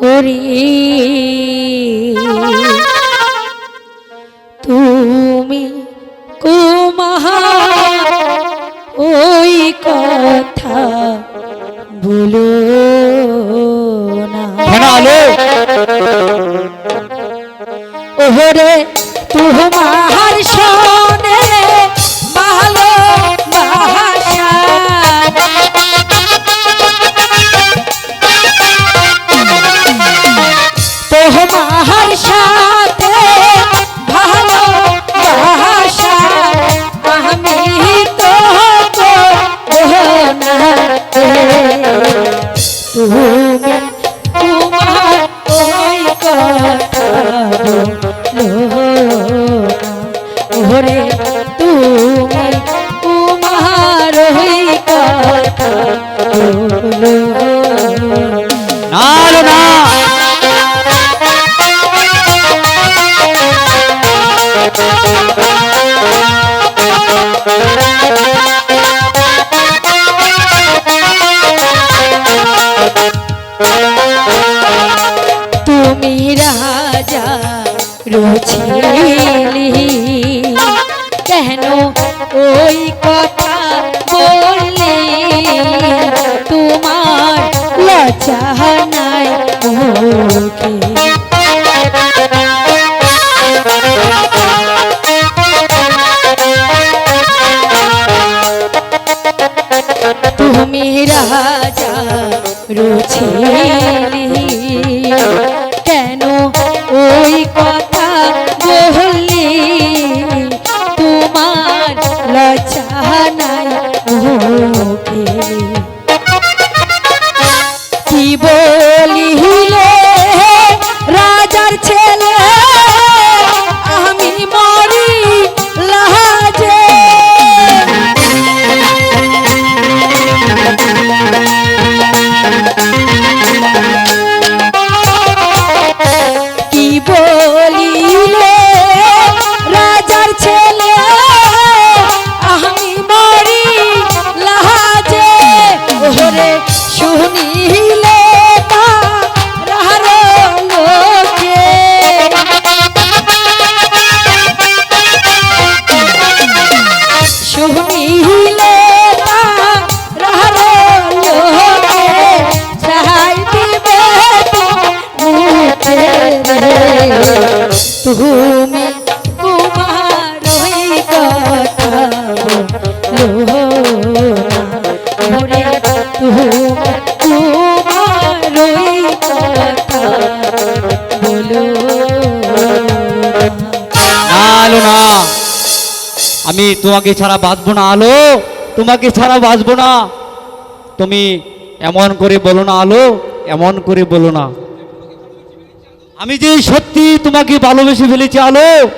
ওরে তুমি কুমহা ওই কথা বলো না। ওহরে আলো তুমি তুমি রাজা রুচিলি কেন ওই কথা বললে তোমার লজ্জা নাই মুখে তুমি রাজা রুচিলি কি বলিলে? রাজার ছেলে আমি মরি লাজে ছেলে আমি মরি লাজে ওরে শুনিলে তুমি কুমার কথা তুমি কুমার কথা বলো না। আমি তোমাকে ছাড়া বাঁচবো না, আলো। তোমাকে ছাড়া বাঁচবো না। তুমি এমন করে বলো না, আলো। এমন করে বলো না। আমি যে সত্যি তোমাকে ভালোবেসে ফেলেছি, আলো।